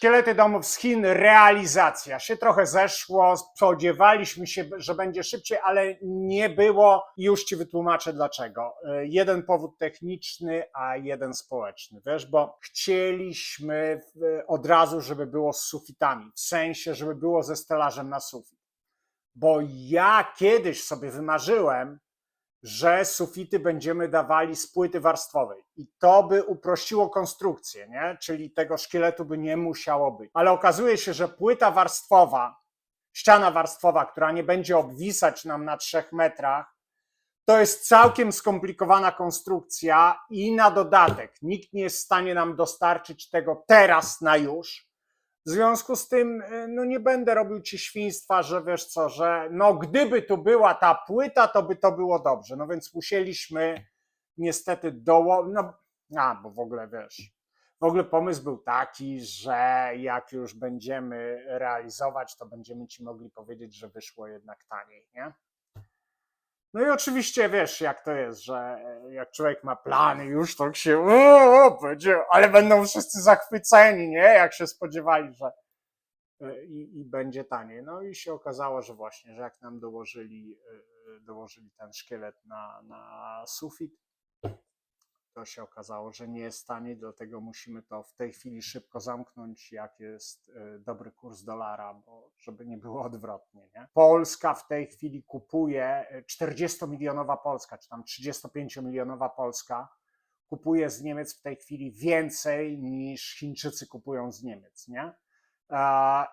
Szkielety domów z Chin, realizacja. Się trochę zeszło, spodziewaliśmy się, że będzie szybciej, ale nie było. Już ci wytłumaczę dlaczego. E, Jeden powód techniczny, a jeden społeczny. Wiesz, bo chcieliśmy od razu, żeby było z sufitami. W sensie, żeby było ze stelażem na sufit. Bo ja kiedyś sobie wymarzyłem, że sufity będziemy dawali z płyty warstwowej i to by uprościło konstrukcję, nie? czyli tego szkieletu by nie musiało być. Ale okazuje się, że płyta warstwowa, ściana warstwowa, która nie będzie obwisać nam na trzech metrach, to jest całkiem skomplikowana konstrukcja i na dodatek nikt nie jest w stanie nam dostarczyć tego teraz na już. W związku z tym, y, no nie będę robił ci świństwa, że wiesz co, że no gdyby tu była ta płyta, to by to było dobrze. No więc musieliśmy niestety doło, no a, bo w ogóle wiesz, w ogóle pomysł był taki, że jak już będziemy realizować, to będziemy ci mogli powiedzieć, że wyszło jednak taniej, nie? No i oczywiście wiesz, jak to jest, że e, jak człowiek ma plany, już to się, o, będzie, ale będą wszyscy zachwyceni, nie? Jak się spodziewali, że e, i, i będzie taniej. No i się okazało, że właśnie, że jak nam dołożyli, e, dołożyli ten szkielet na, na sufit, to się okazało, że nie jest taniej, dlatego musimy to w tej chwili szybko zamknąć, jak jest e, dobry kurs dolara, bo żeby nie było odwrotnie. Nie? Polska w tej chwili kupuje, e, 40-milionowa Polska, czy tam 35-milionowa Polska, kupuje z Niemiec w tej chwili więcej niż Chińczycy kupują z Niemiec. Nie?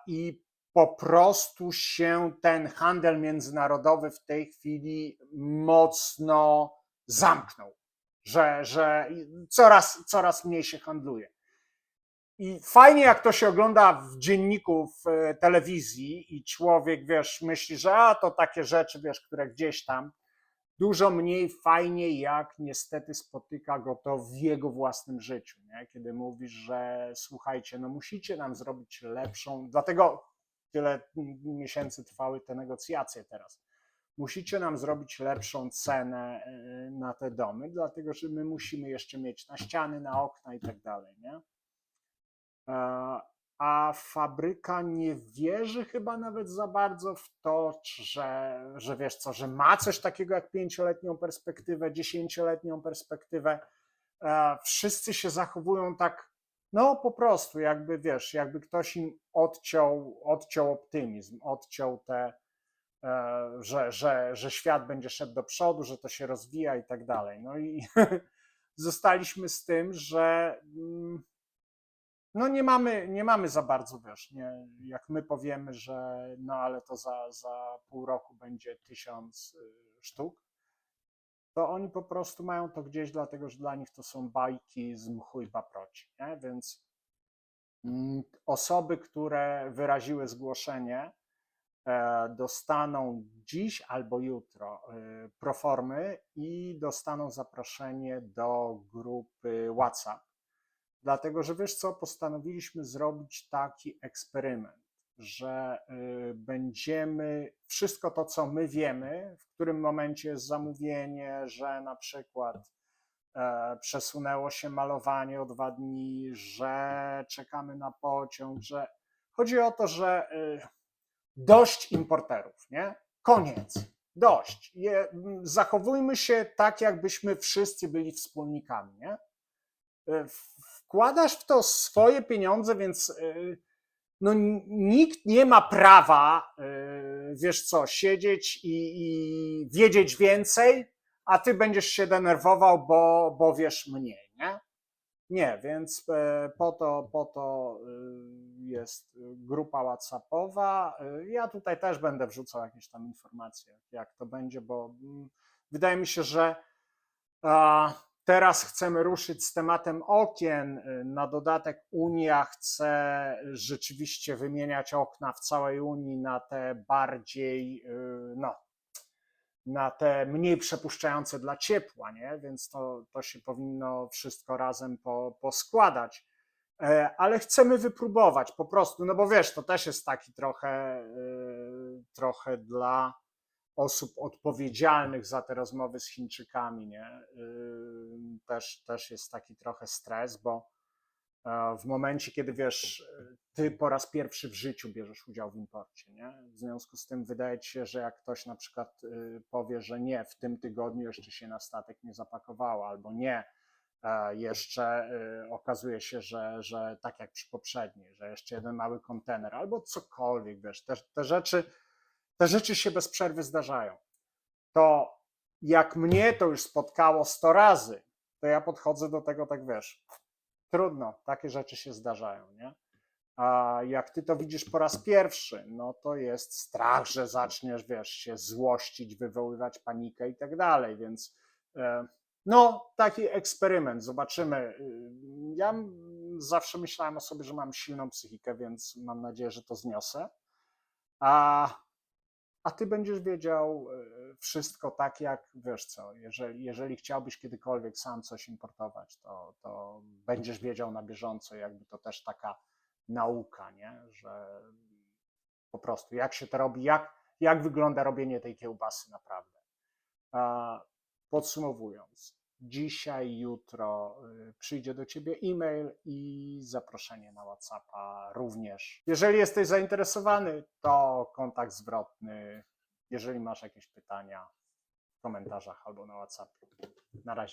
I po prostu się ten handel międzynarodowy w tej chwili mocno zamknął że, że coraz, coraz mniej się handluje. I fajnie, jak to się ogląda w dzienniku w e, telewizji i człowiek, wiesz, myśli, że a, to takie rzeczy, wiesz, które gdzieś tam. Dużo mniej fajnie, jak niestety spotyka go to w jego własnym życiu, nie? kiedy mówisz, że słuchajcie, no musicie nam zrobić lepszą, dlatego tyle miesięcy trwały te negocjacje teraz musicie nam zrobić lepszą cenę y, na te domy, dlatego że my musimy jeszcze mieć na ściany, na okna i tak dalej, nie? E, A fabryka nie wierzy chyba nawet za bardzo w to, że, że wiesz co, że ma coś takiego jak pięcioletnią perspektywę, dziesięcioletnią perspektywę. E, Wszyscy się zachowują tak, no po prostu, jakby wiesz, jakby ktoś im odciął, odciął optymizm, odciął te, e, że, że, że świat będzie szedł do przodu, że to się rozwija i tak dalej. No i zostaliśmy z tym, że mm, no nie mamy, nie mamy za bardzo, wiesz, nie, jak my powiemy, że no ale to za, za pół roku będzie tysiąc y, sztuk, to oni po prostu mają to gdzieś, dlatego że dla nich to są bajki z mchu i paproci, nie? Więc mm, osoby, które wyraziły zgłoszenie, e, dostaną dziś albo jutro e, proformy i dostaną zaproszenie do grupy WhatsApp. Dlatego, że wiesz co, postanowiliśmy zrobić taki eksperyment, że y, będziemy wszystko to, co my wiemy, w którym momencie jest zamówienie, że na przykład e, przesunęło się malowanie o dwa dni, że czekamy na pociąg, że chodzi o to, że dość importerów, nie? Koniec. Dość. Je, zachowujmy się tak, jakbyśmy wszyscy byli wspólnikami, nie? E, Wkładasz w to swoje pieniądze, więc e, no, nikt nie ma prawa, e, wiesz co, siedzieć i, i wiedzieć więcej, a ty będziesz się denerwował, bo, bo wiesz mniej, nie? Więc e, po to, po to e, jest grupa WhatsAppowa. E, Ja tutaj też będę wrzucał jakieś tam informacje, jak to będzie, bo mm, wydaje mi się, że teraz chcemy ruszyć z tematem okien. E, Na dodatek Unia chce rzeczywiście wymieniać okna w całej Unii na te bardziej, no, na te mniej przepuszczające dla ciepła, nie? więc to, to się powinno wszystko razem po, poskładać. E, Ale chcemy wypróbować po prostu, no bo wiesz, to też jest taki trochę, e, trochę dla osób odpowiedzialnych za te rozmowy z Chińczykami, nie? Y, Też, też jest taki trochę stres, bo e, w momencie, kiedy wiesz, ty po raz pierwszy w życiu bierzesz udział w imporcie, nie? W związku z tym wydaje ci się, że jak ktoś na przykład y, powie, że nie, w tym tygodniu jeszcze się na statek nie zapakowało, albo nie, e, jeszcze y, okazuje się, że, że tak jak przy poprzedniej, że jeszcze jeden mały kontener, albo cokolwiek, wiesz, te, te rzeczy, te rzeczy się bez przerwy zdarzają. To jak mnie to już spotkało 100 razy, to ja podchodzę do tego tak, wiesz, trudno, takie rzeczy się zdarzają, nie? A jak ty to widzisz po raz pierwszy, no to jest strach, że zaczniesz, wiesz, się złościć, wywoływać panikę i tak dalej, więc e, no, taki eksperyment, zobaczymy. Y, Ja zawsze myślałem o sobie, że mam silną psychikę, więc mam nadzieję, że to zniosę. A, a ty będziesz wiedział y, wszystko tak, jak wiesz co, jeżeli, jeżeli chciałbyś kiedykolwiek sam coś importować, to, to będziesz wiedział na bieżąco, jakby to też taka nauka, nie? że po prostu jak się to robi, jak, jak wygląda robienie tej kiełbasy naprawdę. Podsumowując, dzisiaj, jutro y, przyjdzie do ciebie e-mail i zaproszenie na WhatsAppa również. Jeżeli jesteś zainteresowany, to kontakt zwrotny. Jeżeli masz jakieś pytania w komentarzach albo na WhatsAppie. Na razie.